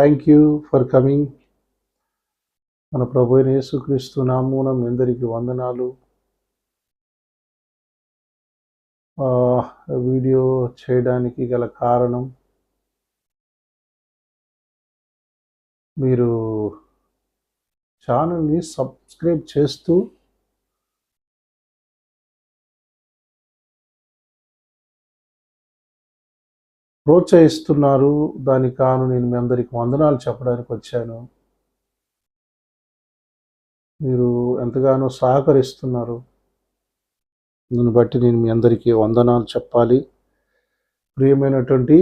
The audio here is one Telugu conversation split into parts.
థ్యాంక్ యూ ఫర్ కమింగ్ మన ప్రభు యేసుక్రీస్తు నామూనం ఎందరికి అందరికీ వందనాలు. వీడియో చేయడానికి గల కారణం మీరు ఛానల్ని సబ్స్క్రైబ్ చేస్తూ ప్రోత్సహిస్తున్నారు. దానికి కాను నేను మీ అందరికి వందనాలు చెప్పడానికి వచ్చాను. మీరు ఎంతగానో సహకరిస్తున్నారు. దీన్ని బట్టి నేను మీ అందరికీ వందనాలు చెప్పాలి. ప్రియమైనటువంటి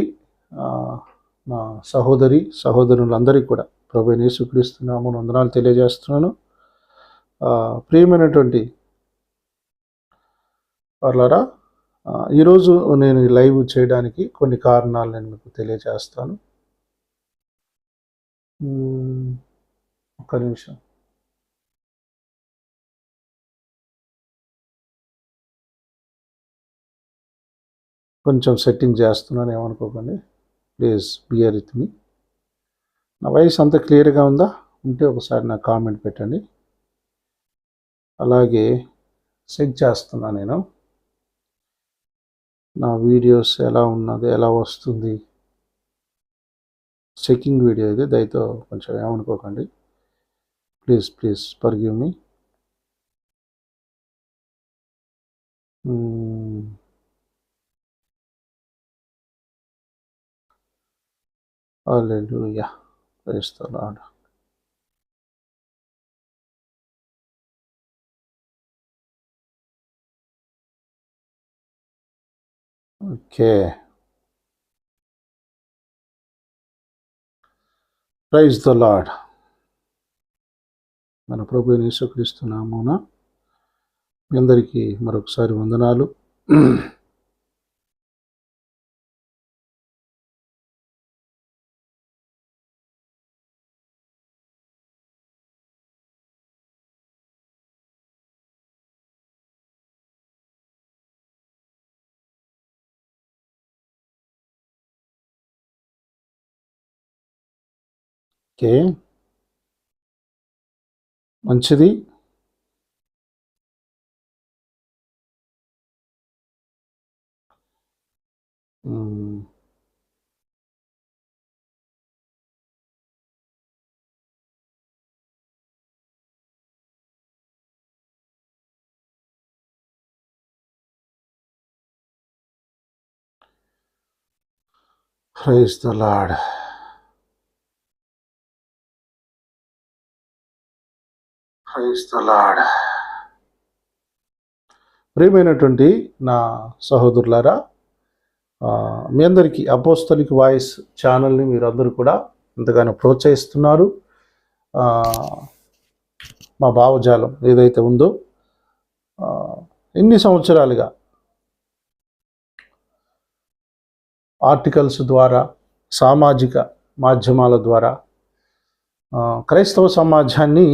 నా సహోదరి సహోదరులందరికీ కూడా ప్రభు నేసుక్రీస్తున్నాము వందనాలు తెలియజేస్తున్నాను. ప్రియమైనటువంటి వాళ్ళరా ఈరోజు నేను ఈ లైవ్ చేయడానికి కొన్ని కారణాలు నేను మీకు తెలియజేస్తాను. ఒక ఒక్క నిమిషం. కొంచెం సెట్టింగ్ చేస్తున్నాను ఏమనుకోకండి. Please bear with me. నా వాయిస్ అంత క్లియర్గా ఉందా? ఉంటే ఒకసారి నాకు కామెంట్ పెట్టండి. అలాగే చెక్ చేస్తున్నా నేను. నా వీడియోస్ ఎలా ఉన్నది ఎలా వస్తుంది? చెకింగ్ వీడియో ఇది దయతో కొంచెం ఏమనుకోకండి. Please please forgive me alleluia Praise. Okay praise the Lord మన ప్రభు అయిన యేసుక్రీస్తు మీ అందరికీ మరొకసారి వందనాలు. ఓకే మంచిది మ్మ్. Praise the Lord. ప్రియమైనటువంటి నా సహోదరులారా మీ అందరికీ అపోస్తలిక్ వాయిస్ ఛానల్ని మీరందరూ కూడా ఎంతగానో ప్రోత్సహిస్తున్నారు. మా భావజాలం ఏదైతే ఉందో ఎన్ని సంవత్సరాలుగా ఆర్టికల్స్ ద్వారా సామాజిక మాధ్యమాల ద్వారా క్రైస్తవ సమాజాన్ని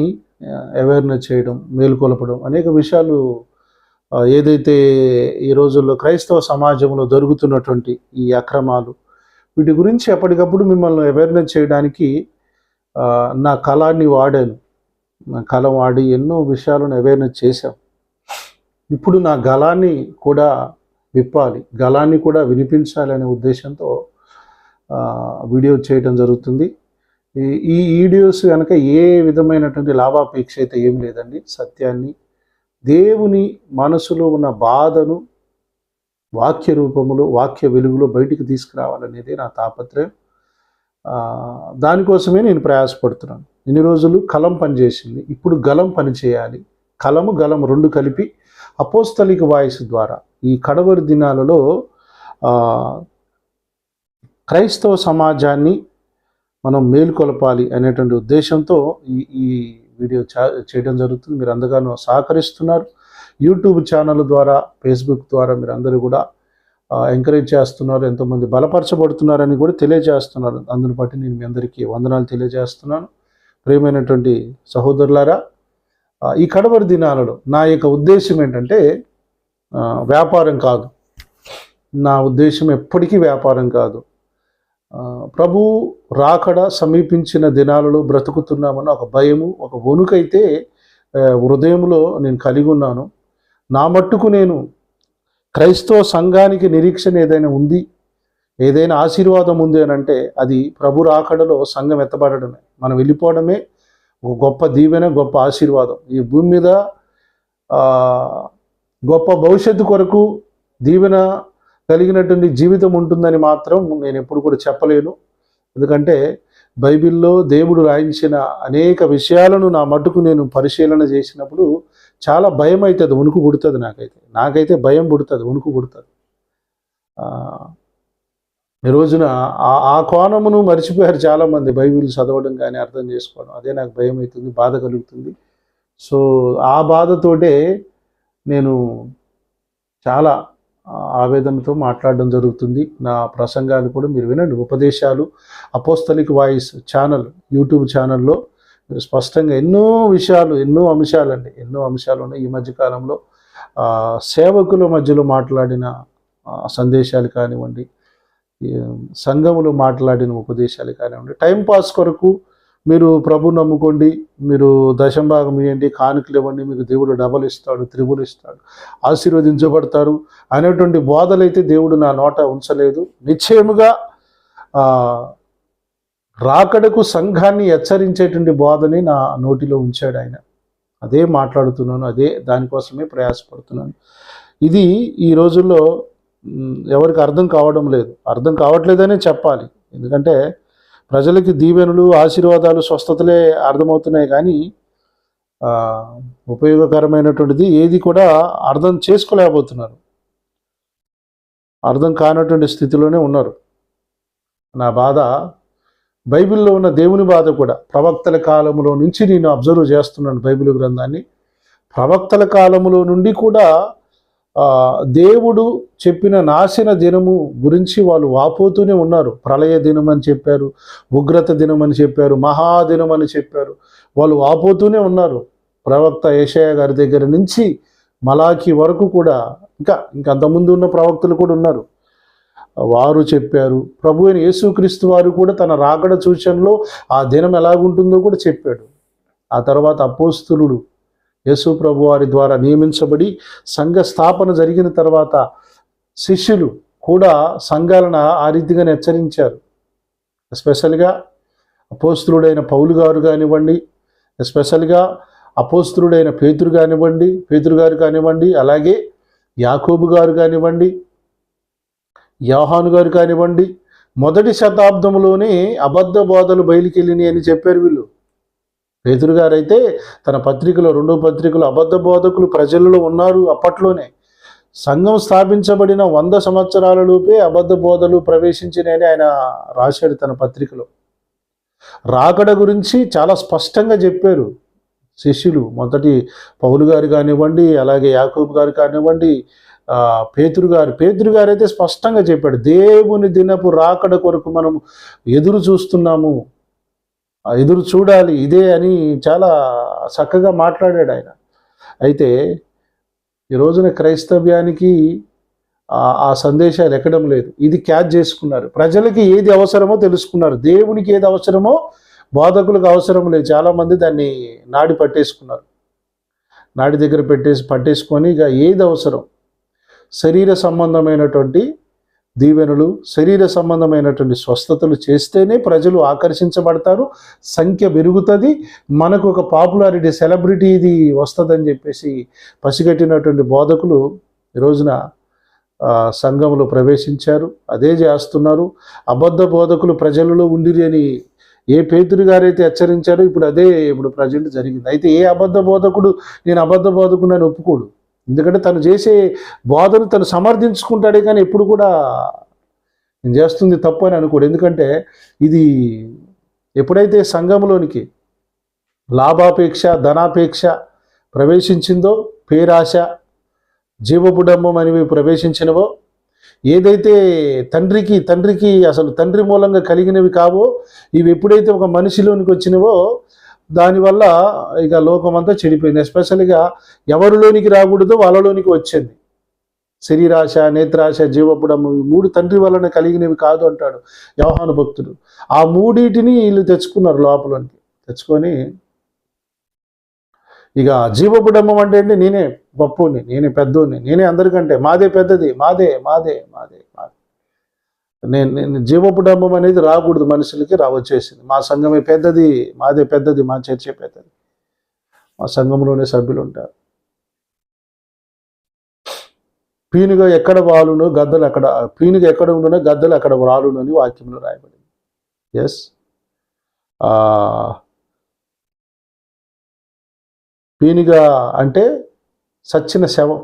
అవేర్నెస్ చేయడం మేలుకొలపడం అనేక విషయాలు ఏదైతే ఈ రోజుల్లో క్రైస్తవ సమాజంలో జరుగుతున్నటువంటి ఈ అక్రమాలు వీటి గురించి ఎప్పటికప్పుడు మిమ్మల్ని అవేర్నెస్ చేయడానికి నా కళాన్ని వాడాను. నా కళ వాడి ఎన్నో విషయాలను అవేర్నెస్ చేశాం. ఇప్పుడు నా గళాన్ని కూడా విప్పాలి గళాన్ని కూడా వినిపించాలి అనే ఉద్దేశంతో వీడియో చేయడం జరుగుతుంది. ఈ ఈ వీడియోస్ కనుక ఏ విధమైనటువంటి లాభాపేక్ష అయితే ఏం లేదండి. సత్యాన్ని దేవుని మనసులో ఉన్న బాధను వాక్య రూపములు వాక్య వెలుగులో బయటికి తీసుకురావాలనేది నా తాపత్రయం. దానికోసమే నేను ప్రయాసపడుతున్నాను. ఇన్ని రోజులు కలం పనిచేసింది. ఇప్పుడు గలం పనిచేయాలి కలము గలం రెండు కలిపి అపోస్తలిక వాయిస్ ద్వారా ఈ కడవరి దినాలలో క్రైస్తవ సమాజాన్ని మనం మేలుకొలపాలి అనేటువంటి ఉద్దేశంతో ఈ ఈ వీడియో చా- చేయడం జరుగుతుంది. మీరు అందగానో సహకరిస్తున్నారు. యూట్యూబ్ ఛానల్ ద్వారా ఫేస్బుక్ ద్వారా మీరు అందరూ కూడా ఎంకరేజ్ చేస్తున్నారు. ఎంతోమంది బలపరచబడుతున్నారని కూడా తెలియజేస్తున్నారు. అందుని బట్టి నేను మీ అందరికీ వందనాలు తెలియజేస్తున్నాను. ప్రియమైనటువంటి సహోదరులారా ఈ కడవరి దినాలలో నా యొక్క ఉద్దేశం ఏంటంటే వ్యాపారం కాదు. నా ఉద్దేశం ఎప్పటికీ వ్యాపారం కాదు. ప్రభు రాకడ సమీపించిన దినాలలో బ్రతుకుతున్నామన్న ఒక భయము ఒక వణుకైతే హృదయంలో నేను కలిగి ఉన్నాను. నా మట్టుకు నేను క్రైస్తవ సంఘానికి నిరీక్షణ ఏదైనా ఉంది ఏదైనా ఆశీర్వాదం ఉంది అని అంటే అది ప్రభు రాకడలో సంఘం ఎత్తబడమే మనం వెళ్ళిపోవడమే ఒక గొప్ప దీవెన గొప్ప ఆశీర్వాదం. ఈ భూమి మీద గొప్ప భవిష్యత్తు కొరకు దీవెన కలిగినటువంటి జీవితం ఉంటుందని మాత్రం నేను ఎప్పుడు కూడా చెప్పలేను. ఎందుకంటే బైబిల్లో దేవుడు రాయించిన అనేక విషయాలను నా మట్టుకు నేను పరిశీలన చేసినప్పుడు చాలా భయం అవుతుంది ఉనుకు పుడుతుంది నాకైతే. నాకైతే భయం పుడుతుంది ఉనుకు పుడుతుంది. ఈ రోజున ఆ ఆ కోణమును మర్చిపోయారు చాలామంది బైబిల్ చదవడం కానీ అర్థం చేసుకోవడం. అదే నాకు భయం అవుతుంది బాధ కలుగుతుంది. సో ఆ బాధతోటే నేను చాలా ఆవేదనతో మాట్లాడడం జరుగుతుంది. నా ప్రసంగాలు కూడా మీరు వినండి. ఉపదేశాలు అపోస్తలిక్ వాయిస్ ఛానల్ యూట్యూబ్ ఛానల్లో మీరు స్పష్టంగా ఎన్నో విషయాలు ఎన్నో అంశాలండి. ఎన్నో అంశాలు ఉన్నాయి. ఈ మధ్యకాలంలో సేవకుల మధ్యలో మాట్లాడిన సందేశాలు కానివ్వండి సంఘములు మాట్లాడిన ఉపదేశాలు కానివ్వండి టైంపాస్ కొరకు మీరు ప్రభు నమ్ముకోండి మీరు దశం భాగం ఇవ్వండి కానుకలు ఇవ్వండి మీకు దేవుడు డబల్ ఇస్తాడు త్రిబులు ఇస్తాడు ఆశీర్వదించబడతారు అనేటువంటి బోధలైతే దేవుడు నా నోట ఉంచలేదు. నిశ్చయముగా రాకడకు సంఘాన్ని హెచ్చరించేటువంటి బోధని నా నోటిలో ఉంచాడు ఆయన. అదే మాట్లాడుతున్నాను అదే దానికోసమే ప్రయాసపడుతున్నాను. ఇది ఈ రోజుల్లో ఎవరికి అర్థం కావడం లేదు. అర్థం కావట్లేదనే చెప్పాలి. ఎందుకంటే ప్రజలకి దీవెనలు ఆశీర్వాదాలు స్వస్థతలే అర్థమవుతున్నాయి కానీ ఉపయోగకరమైనటువంటిది ఏది కూడా అర్థం చేసుకోలేకపోతున్నారు. అర్థం కానటువంటి స్థితిలోనే ఉన్నారు. నా బాధ బైబిల్లో ఉన్న దేవుని బాధ కూడా ప్రవక్తల కాలంలో నుంచి నేను అబ్జర్వ్ చేస్తున్నాను బైబిల్ గ్రంథాన్ని. ప్రవక్తల కాలంలో నుండి కూడా దేవుడు చెప్పిన నాశన దినము గురించి వాళ్ళు వాపోతూనే ఉన్నారు. ప్రళయ దినం అని చెప్పారు ఉగ్రత దినం అని చెప్పారు మహాదినం అని చెప్పారు. వాళ్ళు వాపోతూనే ఉన్నారు. ప్రవక్త ఏషయ గారి దగ్గర నుంచి మలాకి వరకు కూడా ఇంకా ఇంకంతకుముందు ఉన్న ప్రవక్తలు కూడా ఉన్నారు. వారు చెప్పారు ప్రభు అయిన యేసుక్రీస్తు వారు కూడా తన రాకడ సూచనలో ఆ దినం ఎలాగుంటుందో కూడా చెప్పాడు. ఆ తర్వాత అపోస్తులుడు యేసు ప్రభు వారి ద్వారా నియమించబడి సంఘ స్థాపన జరిగిన తర్వాత శిష్యులు కూడా సంఘాలను ఆ రీతిగానే హెచ్చరించారు. ఎస్పెషల్గా అపోస్తులుడైన పౌలు గారు కానివ్వండి ఎస్పెషల్గా అపోస్త్రుడైన పేతురు కానివ్వండి పేతురు గారు కానివ్వండి అలాగే యాకోబు గారు కానివ్వండి యోహాను గారు కానివ్వండి మొదటి శతాబ్దంలోనే అబద్ధ బోధలు బయలుకెళ్ళినాయి అని చెప్పారు వీళ్ళు. పేతురు గారైతే అయితే తన పత్రికలో రెండో పత్రికలో అబద్ధ బోధకులు ప్రజలలో ఉన్నారు అప్పట్లోనే. సంఘం స్థాపించబడిన వంద సంవత్సరాలలోపే అబద్ధ బోధలు ప్రవేశించినాయని ఆయన రాశాడు తన పత్రికలో. రాకడ గురించి చాలా స్పష్టంగా చెప్పారు శిష్యులు. మొదటి పౌలు గారు కానివ్వండి అలాగే యాకూబ్ గారు కానివ్వండి పేతురు గారు. పేతురు గారు అయితే స్పష్టంగా చెప్పాడు దేవుని దినపు రాకడ కొరకు మనం ఎదురు చూస్తున్నాము. ఎదురు చూడాలి ఇదే అని చాలా చక్కగా మాట్లాడాడు ఆయన. అయితే ఈ రోజున క్రైస్తవ్యానికి ఆ- ఆ సందేశాలు ఎక్కడం లేదు. ఇది క్యాచ్ చేసుకున్నారు. ప్రజలకి ఏది అవసరమో తెలుసుకున్నారు. దేవునికి ఏది అవసరమో బోధకులకు అవసరం లేదు. చాలామంది దాన్ని నాడి పట్టేసుకున్నారు. నాడి దగ్గర పెట్టేసి పట్టేసుకొని ఇక ఏది అవసరం? శరీర సంబంధమైనటువంటి దీవెనలు శరీర సంబంధమైనటువంటి స్వస్థతలు చేస్తేనే ప్రజలు ఆకర్షించబడతారు సంఖ్య పెరుగుతుంది మనకు ఒక పాపులారిటీ సెలబ్రిటీ ఇది వస్తుందని చెప్పేసి పసిగట్టినటువంటి బోధకులు ఈ రోజున సంఘంలో ప్రవేశించారు. అదే చేస్తున్నారు. అబద్ధ బోధకులు ప్రజలలో ఉండిరి అని ఏ పేతురు గారైతే హెచ్చరించారో ఇప్పుడు అదే ఇప్పుడు ప్రజెంట్ జరిగింది. అయితే ఏ అబద్ధ బోధకుడు నేను అబద్ధ బోధకుడు అని ఒప్పుకోడు. ఎందుకంటే తను చేసే బోధను తను సమర్థించుకుంటాడే కానీ ఎప్పుడు కూడా నేను చేస్తుంది తప్పు అని అనుకోడు. ఎందుకంటే ఇది ఎప్పుడైతే సంఘంలోనికి లాభాపేక్ష ధనాపేక్ష ప్రవేశించిందో పేరాశ జీవబుడంబం అనేవి ప్రవేశించినవో ఏదైతే తండ్రికి తండ్రికి అసలు తండ్రి మూలంగా కలిగినవి కావో ఇవి ఎప్పుడైతే ఒక మనిషిలోనికి వచ్చినవో దానివల్ల ఇక లోకమంతా చెడిపోయింది. ఎస్పెషల్గా ఎవరిలోనికి రాకూడదో వాళ్ళలోనికి వచ్చింది. శరీరాశ నేత్రాశ జీవపుడము ఈ మూడు తండ్రి వలన కలిగినవి కాదు అంటాడు వ్యవహాన భక్తుడు. ఆ మూడింటిని వీళ్ళు తెచ్చుకున్నారు లోపలికి తెచ్చుకొని ఇక జీవపుడమ్మం అంటే ఏంటి? నేనే గొప్పని నేనే పెద్దోని నేనే అందరికంటే మాదే పెద్దది మాదే మాదే మాదే మాదే. నేను నేను జీవపుడమ్మం అనేది రాకూడదు మనుషులకి రావచ్చేసింది మా సంఘమే పెద్దది మాదే పెద్దది మా చర్చే పెద్దది. మా సంఘంలోనే సభ్యులు ఉంటారు పీనుగా ఎక్కడ వాలునో గద్దలు అక్కడ పీనుగా ఎక్కడ ఉండునో గద్దలు అక్కడ రాలును అని వాక్యంలో రాయబడింది. ఎస్ పీనుగా అంటే సచ్చిన శవం.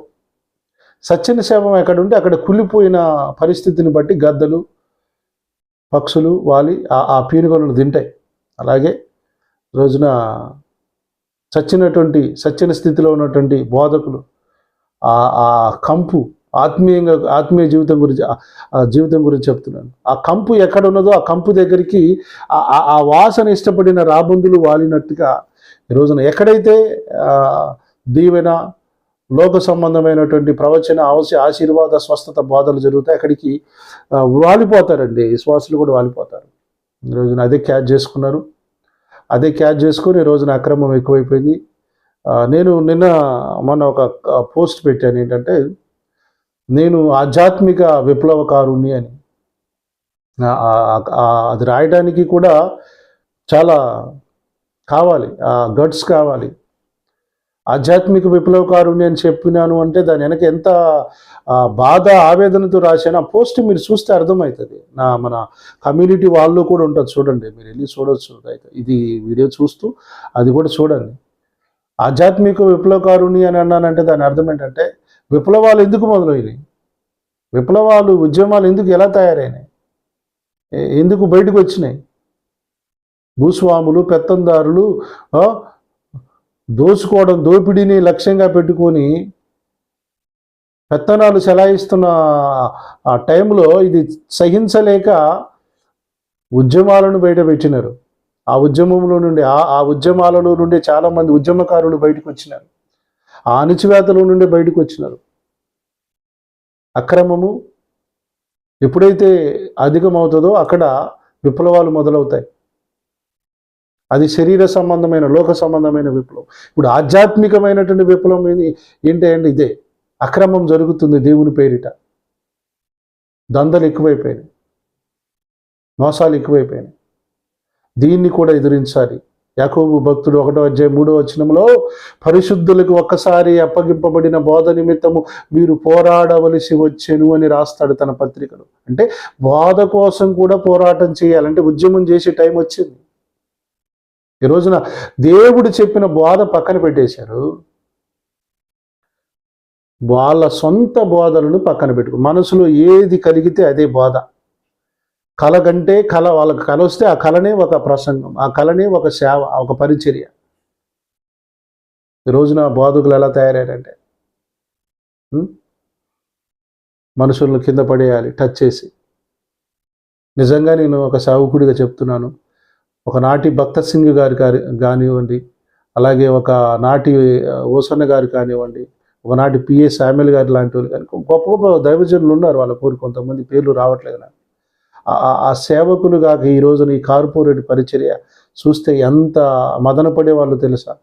సచ్చని శవం ఎక్కడ ఉంటే అక్కడ కుళ్ళిపోయిన పరిస్థితిని బట్టి గద్దలు పక్షులు వాలి ఆ- ఆ పీనుగలను తింటాయి. అలాగే రోజున చచ్చినటువంటి సచ్చిన స్థితిలో ఉన్నటువంటి బోధకులు ఆ ఆ కంపు ఆత్మీయంగా ఆత్మీయ జీవితం గురించి ఆ- జీవితం గురించి చెప్తున్నాను. ఆ కంపు ఎక్కడ ఉన్నదో ఆ కంపు దగ్గరికి ఆ- వాసన ఇష్టపడిన రాబందులు వాలినట్టుగా ఈ రోజున ఎక్కడైతే దీవెన లోక సంబంధమైనటువంటి ప్రవచన అవశ్య ఆశీర్వాద స్వస్థత బోధలు జరుగుతాయి. అక్కడికి వాలిపోతారండి. విశ్వాసులు కూడా వాలిపోతారు. ఈ రోజున అదే క్యాచ్ చేసుకున్నారు. అదే క్యాచ్ చేసుకొని ఈ రోజున అక్రమం ఎక్కువైపోయింది. నేను నిన్న మొన్న ఒక పోస్ట్ పెట్టాను. ఏంటంటే నేను ఆధ్యాత్మిక విప్లవకారుణ్ణి అని. అది రాయడానికి కూడా చాలా కావాలి. ఆ గట్స్ కావాలి. ఆధ్యాత్మిక విప్లవకారుణ్ణి అని చెప్పినాను అంటే దాని వెనక ఎంత బాధ ఆవేదనతో రాశాను ఆ పోస్ట్ మీరు చూస్తే అర్థమవుతుంది. నా మన కమ్యూనిటీ వాళ్ళు కూడా ఉంటుంది చూడండి మీరు వెళ్ళి చూడవచ్చు అయితే ఇది వీడియో చూస్తూ అది కూడా చూడండి. ఆధ్యాత్మిక విప్లవకారుని అని అన్నానంటే దాని అర్థం ఏంటంటే విప్లవాలు ఎందుకు మొదలైనవి విప్లవాలు ఉద్యమాలు ఎందుకు ఎలా తయారైనాయి? ఎందుకు బయటకు వచ్చినాయి? భూస్వాములు పెత్తందారులు దోచుకోవడం దోపిడీని లక్ష్యంగా పెట్టుకొని పెత్తనాలు చెలాయిస్తున్న ఆ టైంలో ఇది సహించలేక ఉద్యమాలను బయట పెట్టినారు ఆ ఉద్యమంలో నుండి ఆ ఆ ఉద్యమాలలో నుండి చాలామంది ఉద్యమకారులు బయటకు వచ్చినారు ఆ అణిచివేతలో నుండి బయటకు వచ్చినారు అక్రమము ఎప్పుడైతే అధికమవుతుందో అక్కడ విప్లవాలు మొదలవుతాయి. అది శరీర సంబంధమైన లోక సంబంధమైన విప్లవం. ఇప్పుడు ఆధ్యాత్మికమైనటువంటి విప్లవం ఏది? ఏంటి అండి ఇదే. అక్రమం జరుగుతుంది దేవుని పేరిట. దందలు ఎక్కువైపోయినాయి. మోసాలు ఎక్కువైపోయినాయి. దీన్ని కూడా ఎదిరించాలి. యాకోబు భక్తుడు ఒకటో అధ్యాయం మూడో వచనంలో పరిశుద్ధులకు ఒక్కసారి అప్పగింపబడిన బోధ నిమిత్తము మీరు పోరాడవలసి వచ్చెను అని రాస్తాడు తన పత్రికలో. అంటే బోధ కోసం కూడా పోరాటం చేయాలంటే ఉద్యమం చేసే టైం వచ్చింది. ఈ రోజున దేవుడు చెప్పిన బోధ పక్కన పెట్టేశారు. వాళ్ళ సొంత బోధలను పక్కన పెట్టుకో. మనసులో ఏది కలిగితే అదే బోధ. కళ కంటే కళ వాళ్ళకి కళ వస్తే ఆ కళనే ఒక ప్రసంగం ఆ కళనే ఒక సేవ ఒక పరిచర్య. ఈ రోజున బోధకులు ఎలా తయారయ్యారంటే మనుషులను కింద పడేయాలి టచ్ చేసి. నిజంగా నేను ఒక సావుకుడిగా చెప్తున్నాను. ఒకనాటి భక్త సింగ్ గారి కానివ్వండి అలాగే ఒక నాటి ఓసన్న గారు కానివ్వండి ఒకనాటి పిఏ శామ్యుల్ గారి లాంటి వాళ్ళు కానీ గొప్ప గొప్ప దైవజనులు ఉన్నారు వాళ్ళ పూరి కొంతమంది పేర్లు రావట్లేదు నాకు. ఆ- సేవకులు కాక ఈ రోజున ఈ కార్పొరేట్ పరిచర్య చూస్తే ఎంత మదనపడే వాళ్ళు తెలుసా?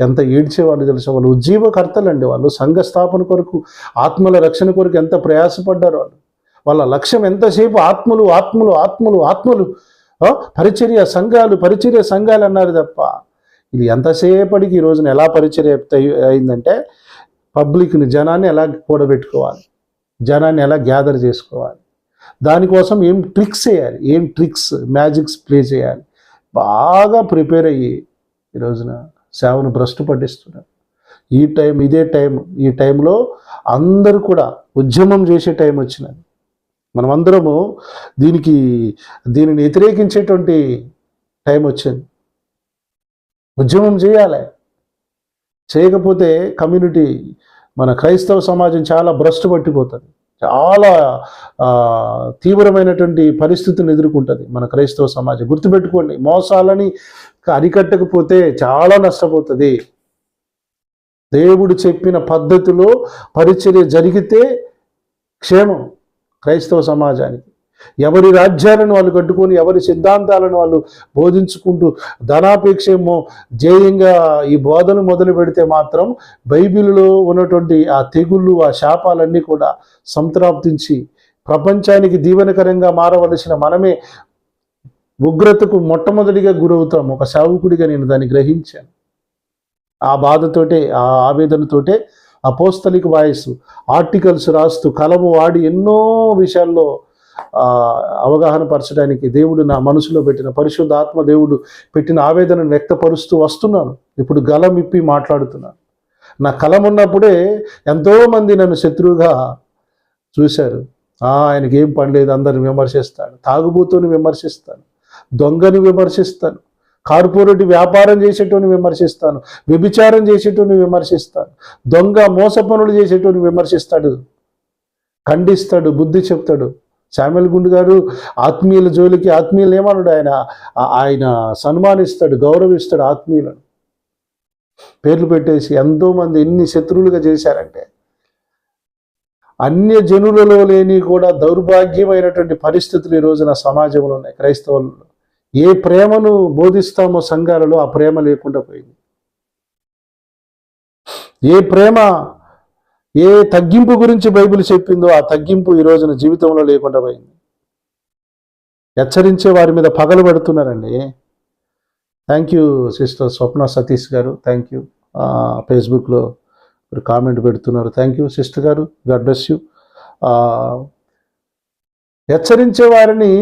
ఎంత ఏడ్చే వాళ్ళు తెలుసా? వాళ్ళు ఉజ్జీవకర్తలు అండి వాళ్ళు. సంఘ స్థాపన కొరకు ఆత్మల రక్షణ కొరకు ఎంత ప్రయాసపడ్డారు వాళ్ళు. వాళ్ళ లక్ష్యం ఎంతసేపు ఆత్మలు ఆత్మలు ఆత్మలు ఆత్మలు పరిచర్య సంఘాలు పరిచర్య సంఘాలు అన్నారు తప్ప ఇది ఎంతసేపటికి ఈ రోజున ఎలా పరిచర్య అయిందంటే పబ్లిక్ని జనాన్ని ఎలా కూడబెట్టుకోవాలి జనాన్ని ఎలా గ్యాదర్ చేసుకోవాలి దానికోసం ఏం ట్రిక్స్ వేయాలి ఏం ట్రిక్స్ మ్యాజిక్స్ ప్లే చేయాలి బాగా ప్రిపేర్ అయ్యి ఈ రోజున సేవను భ్రష్టు పట్టిస్తున్నారు. ఈ టైం ఇదే టైం ఈ టైంలో అందరూ కూడా ఉద్యమం చేసే టైం వచ్చినది. మనమందరము దీనికి దీనిని వ్యతిరేకించేటువంటి టైం వచ్చింది. ఉద్యమం చేయాలి. చేయకపోతే కమ్యూనిటీ మన క్రైస్తవ సమాజం చాలా భ్రష్టు పట్టిపోతుంది. చాలా తీవ్రమైనటువంటి పరిస్థితులను ఎదుర్కొంటుంది మన క్రైస్తవ సమాజం. గుర్తుపెట్టుకోండి మోసాలని అరికట్టకపోతే చాలా నష్టపోతుంది. దేవుడు చెప్పిన పద్ధతిలో పరిచర్య జరిగితే క్షేమం. క్రైస్తవ సమాజానికి. ఎవరి రాజ్యాలను వాళ్ళు కట్టుకొని ఎవరి సిద్ధాంతాలను వాళ్ళు బోధించుకుంటూ ధనాపేక్షేమో ధ్యేయంగా ఈ బోధన మొదలు పెడితే మాత్రం బైబిల్లో ఉన్నటువంటి ఆ తెగుళ్ళు ఆ శాపాలన్నీ కూడా సంతృప్తించి ప్రపంచానికి దీవెనకరంగా మారవలసిన మనమే ఉగ్రతకు మొట్టమొదటిగా గురవుతాం. ఒక సావుకుడిగా నేను దాన్ని గ్రహించాను. ఆ బాధతోటే ఆ ఆవేదనతోటే అపోస్తలిక్ వాయిస్ ఆర్టికల్స్ రాస్తూ కలము వాడి ఎన్నో విషయాల్లో అవగాహన పరచడానికి దేవుడు నా మనసులో పెట్టిన పరిశుద్ధ ఆత్మ దేవుడు పెట్టిన ఆవేదనను వ్యక్తపరుస్తూ వస్తున్నాను. ఇప్పుడు గలం ఇప్పి మాట్లాడుతున్నాను. నా కలం ఉన్నప్పుడే ఎంతోమంది నన్ను శత్రువుగా చూశారు. ఆయనకి ఏం పని లేదు అందరిని విమర్శిస్తాడు. తాగుబోతుని విమర్శిస్తాను. దొంగని విమర్శిస్తాను. కార్పొరేట్ వ్యాపారం చేసేటోని విమర్శిస్తాను వ్యభిచారం చేసేటోని విమర్శిస్తాను దొంగ మోస పనులు చేసేటోని విమర్శిస్తాడు ఖండిస్తాడు బుద్ధి చెప్తాడు. శామ్యుల్ గుండు గారు ఆత్మీయుల జోలికి ఆత్మీయులు ఏమన్నాడు ఆయన? ఆయన సన్మానిస్తాడు గౌరవిస్తాడు ఆత్మీయులను. పేర్లు పెట్టేసి ఎంతో మంది ఎన్ని శత్రువులుగా చేశారంటే అన్య జనులలో లేని కూడా దౌర్భాగ్యమైనటువంటి పరిస్థితులు ఈ రోజున సమాజంలో ఉన్నాయి క్రైస్తవులలో. ఏ ప్రేమను బోధిస్తామో సంఘాలలో ఆ ప్రేమ లేకుండా పోయింది. ఏ ప్రేమ ఏ తగ్గింపు గురించి బైబిల్ చెప్పిందో ఆ తగ్గింపు ఈ రోజున జీవితంలో లేకుండా పోయింది. హెచ్చరించే వారి మీద పగలు పెడుతున్నారండి. Thank you sister Swapna Satish garu. Thank you ఫేస్బుక్లో మీరు కామెంట్ పెడుతున్నారు. Thank you sister garu. God bless you హెచ్చరించే వారిని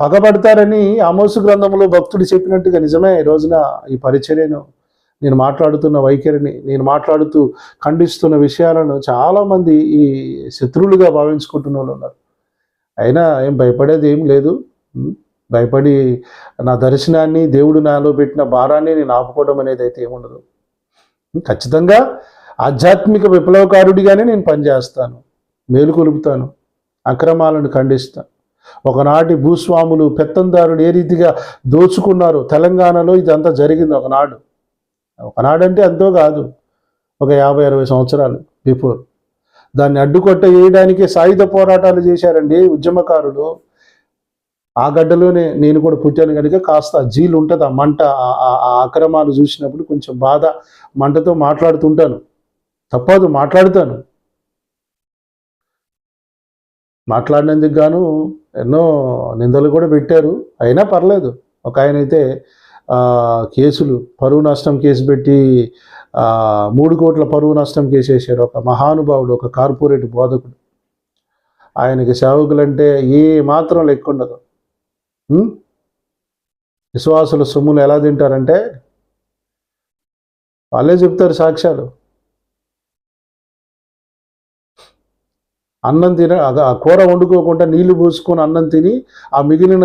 పగబడతారని ఆమోసు గ్రంథంలో భక్తుడు చెప్పినట్టుగా నిజమే. ఈ రోజున ఈ పరిచర్యను నేను మాట్లాడుతున్న వైఖరిని నేను మాట్లాడుతూ ఖండిస్తున్న విషయాలను చాలామంది ఈ శత్రువులుగా భావించుకుంటున్న వాళ్ళు ఉన్నారు. అయినా ఏం భయపడేది ఏం లేదు. భయపడి నా దర్శనాన్ని దేవుడు నాలో పెట్టిన భారాన్ని నేను ఆపుకోవడం అనేది అయితే ఏముండదు ఖచ్చితంగా ఆధ్యాత్మిక విప్లవకారుడిగానే నేను పనిచేస్తాను. మేలు కొలుపుతాను. అక్రమాలను ఖండిస్తాను ఒకనాటి భూస్వాములు పెత్తందారులు ఏ రీతిగా దోచుకున్నారో తెలంగాణలో ఇదంతా జరిగింది ఒకనాడు. ఒకనాడంటే ఎంతో కాదు ఒక యాభై అరవై సంవత్సరాలు బిఫోర్ దాన్ని అడ్డుకొట్ట వేయడానికి సాయుధ పోరాటాలు చేశారండి ఉద్యమకారులు. ఆ గడ్డలోనే నేను కూడా పుట్టాను కనుక కాస్త జీలు ఉంటుంది ఆ మంట ఆ- ఆ అక్రమాలు చూసినప్పుడు కొంచెం బాధ మంటతో మాట్లాడుతుంటాను. తప్పదు మాట్లాడుతాను. మాట్లాడినందుకు గాను ఎన్నో నిందలు కూడా పెట్టారు. అయినా పర్లేదు. ఒక ఆయన అయితే కేసులు పరువు నష్టం కేసు పెట్టి మూడు కోట్ల పరువు నష్టం కేసు వేశారు. ఒక మహానుభావుడు ఒక కార్పొరేట్ బోధకుడు. ఆయనకి సేవకులంటే ఏ మాత్రం లెక్క ఉండదు విశ్వాసుల సొమ్మును ఎలా తింటారంటే వాళ్ళే చెప్తారు సాక్ష్యాలు. అన్నం తిన ఆ- ఆ కూర వండుకోకుండా నీళ్ళు పోసుకొని అన్నం తిని ఆ మిగిలిన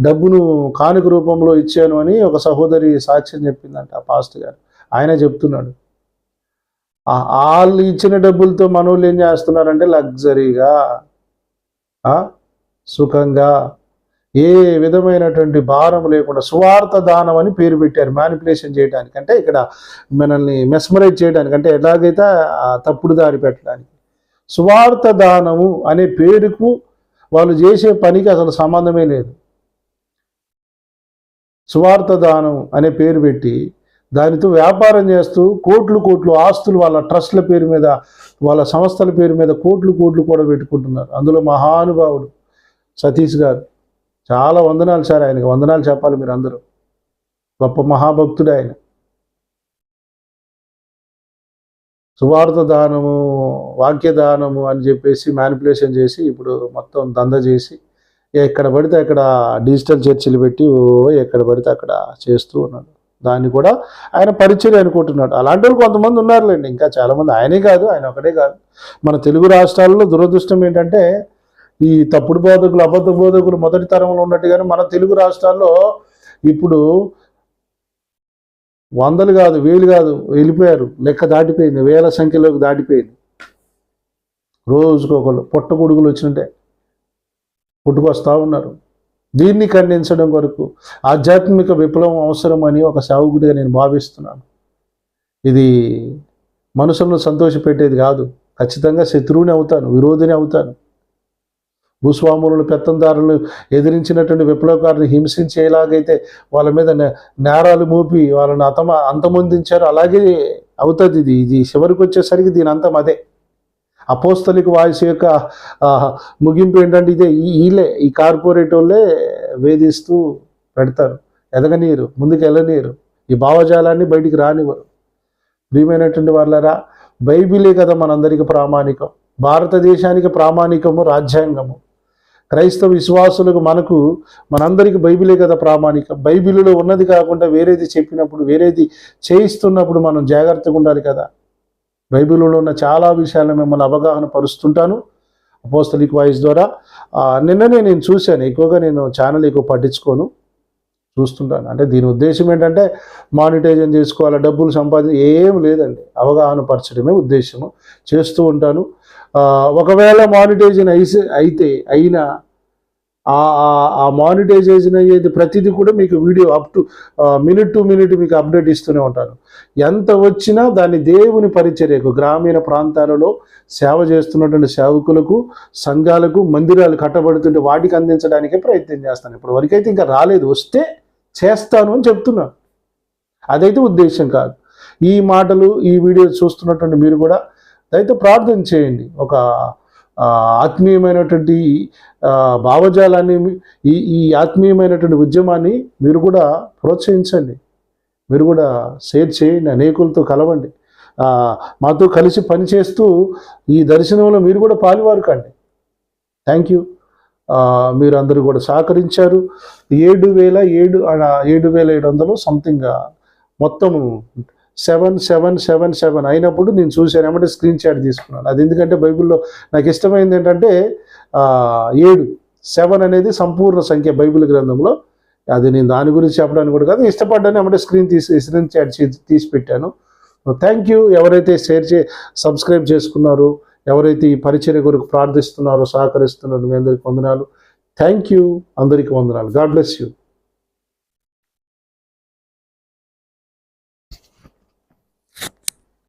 డబ్బును కానుక రూపంలో ఇచ్చాను అని ఒక సహోదరి సాక్ష్యం చెప్పిందంట ఆ పాస్ట్ గారు. ఆయన చెప్తున్నాడు. వాళ్ళు ఇచ్చిన డబ్బులతో మనోళ్ళు ఏం చేస్తున్నారంటే లగ్జరీగా సుఖంగా ఏ విధమైనటువంటి భారం లేకుండా సువార్థ దానం అని పేరు పెట్టారు మ్యానిపులేషన్ చేయడానికి. అంటే ఇక్కడ మనల్ని మెస్మరైజ్ చేయడానికి. అంటే ఎలాగైతే తప్పుడు దారి పెట్టడానికి. సువార్త దానము అనే పేరుకు వాళ్ళు చేసే పనికి అసలు సంబంధమే లేదు. సువార్త దానం అనే పేరు పెట్టి దానితో వ్యాపారం చేస్తూ కోట్లు కోట్లు ఆస్తులు వాళ్ళ ట్రస్ట్ల పేరు మీద వాళ్ళ సంస్థల పేరు మీద కోట్లు కోట్లు కూడా పెట్టుకుంటున్నారు. అందులో మహానుభావుడు సతీష్ గారు. చాలా వందనాలు సార్ ఆయనకి. వందనాలు చెప్పాలి మీరు అందరూ గొప్ప మహాభక్తుడు ఆయన. సువార్త దానము వాక్యదానము అని చెప్పేసి మ్యానిపులేషన్ చేసి ఇప్పుడు మొత్తం దంద చేసి ఎక్కడ పడితే అక్కడ డిజిటల్ చర్చిలు పెట్టి ఓ ఎక్కడ పడితే అక్కడ చేస్తూ ఉన్నాడు. దాన్ని కూడా ఆయన పరిచయం అనుకుంటున్నాడు. అలాంటి వాళ్ళు కొంతమంది ఉన్నారులేండి. ఇంకా చాలామంది ఆయనే కాదు ఆయన ఒకటే కాదు. మన తెలుగు రాష్ట్రాల్లో దురదృష్టం ఏంటంటే ఈ తప్పుడు బోధకులు అబద్ధ బోధకులు మొదటి తరంలో ఉన్నట్టుగానే మన తెలుగు రాష్ట్రాల్లో ఇప్పుడు వందలు కాదు వేలు కాదు వెళ్ళిపోయారు. లెక్క దాటిపోయింది వేల సంఖ్యలోకి దాటిపోయింది. రోజుకు ఒకళ్ళు పుట్ట కొడుకులు వచ్చినట్టే పుట్టుకొస్తా ఉన్నారు. దీన్ని ఖండించడం కొరకు ఆధ్యాత్మిక విప్లవం అవసరమని ఒక సావుకుడిగా నేను భావిస్తున్నాను. ఇది మనుషులను సంతోషపెట్టేది కాదు. ఖచ్చితంగా శత్రువుని అవుతాను విరోధిని అవుతాను. భూస్వాములను పెత్తందారులు ఎదిరించినటువంటి విప్లవకారులు హింసించి ఎలాగైతే వాళ్ళ మీద నే- నేరాలు మోపి వాళ్ళని అంతమ అంతమొందించారు. అలాగే అవుతుంది ఇది. ఇది చివరికి వచ్చేసరికి దీని అంతం అదే. అపోస్తలిక వాయిస్ యొక్క ముగింపు ఏంటంటే ఇదే. ఈ- వీళ్ళే ఈ కార్పొరేట్ వాళ్ళే వేధిస్తూ పెడతారు. ఎదగనీరు ముందుకు వెళ్ళనీరు ఈ భావజాలాన్ని బయటికి రానివ్వరు. ప్రియమైనటువంటి వాళ్ళరా బైబిలే కదా మనందరికీ ప్రామాణికం. భారతదేశానికి ప్రామాణికము రాజ్యాంగము. క్రైస్తవ విశ్వాసులకు మనకు మనందరికి బైబిలే కదా ప్రామాణిక. బైబిల్లో ఉన్నది కాకుండా వేరేది చెప్పినప్పుడు వేరేది చేయిస్తున్నప్పుడు మనం జాగ్రత్తగా ఉండాలి కదా. బైబిల్లో ఉన్న చాలా విషయాలను మిమ్మల్ని అవగాహన పరుస్తుంటాను. అపోస్తలిక్ వాయిస్ ద్వారా నిన్ననే నేను చూశాను. ఎక్కువగా నేను ఛానల్ ఎక్కువ పట్టించుకోను. చూస్తుంటాను. అంటే దీని ఉద్దేశం ఏంటంటే మానిటైజన్ చేసుకోవాలా డబ్బులు సంపాదించి ఏం లేదండి. అవగాహన పరచడమే ఉద్దేశము. చేస్తూ ఉంటాను. ఒకవేళ మానిటైజేషన్ అయితే అయితే అయినా ఆ ఆ- ఆ మానిటైజేషన్ అయ్యేది ప్రతిదీ కూడా మీకు video up to minute to minute మీకు అప్డేట్ ఇస్తూనే ఉంటాను ఎంత వచ్చినా దాన్ని దేవుని పరిచర్యకు గ్రామీణ ప్రాంతాలలో సేవ చేస్తున్నటువంటి సేవకులకు సంఘాలకు మందిరాలు కట్టబడుతుంటే వాటికి అందించడానికే ప్రయత్నం చేస్తాను. ఇప్పుడు వరకైతే ఇంకా రాలేదు. వస్తే చేస్తాను అని చెప్తున్నాను. అదైతే ఉద్దేశం కాదు. ఈ మాటలు ఈ వీడియో చూస్తున్నటువంటి మీరు కూడా దయతో ప్రార్థన చేయండి. ఒక ఆత్మీయమైనటువంటి భావజాలాన్ని ఈ ఈ ఆత్మీయమైనటువంటి ఉద్యమాన్ని మీరు కూడా ప్రోత్సహించండి. మీరు కూడా షేర్ చేయండి అనేకులతో కలవండి. మాతో కలిసి పనిచేస్తూ ఈ దర్శనంలో మీరు కూడా పాలువారు కండి. Thank you. మీరు అందరూ కూడా సహకరించారు. ఏడు వేల ఏడు ఏడు వేల ఏడు వందలు సంథింగ్ మొత్తము సెవెన్ సెవెన్ సెవెన్ సెవెన్ అయినప్పుడు నేను చూశాను ఏమంటే స్క్రీన్ షాట్ తీసుకున్నాను. అది ఎందుకంటే బైబిల్లో నాకు ఇష్టమైంది ఏంటంటే ఏడు. సెవెన్ అనేది సంపూర్ణ సంఖ్య బైబిల్ గ్రంథంలో. అది నేను దాని గురించి చెప్పడానికి కూడా కాదు ఇష్టపడ్డాను ఏమంటే స్క్రీన్ తీసి స్క్రీన్ షాట్ తీసి పెట్టాను. థ్యాంక్ యూ ఎవరైతే షేర్ చే సబ్స్క్రైబ్ చేసుకున్నారో ఎవరైతే ఈ పరిచర్య కొరకు ప్రార్థిస్తున్నారో సహకరిస్తున్నారో మీ అందరికి వందనాలు. థ్యాంక్ యూ అందరికీ వందనాలు. God bless you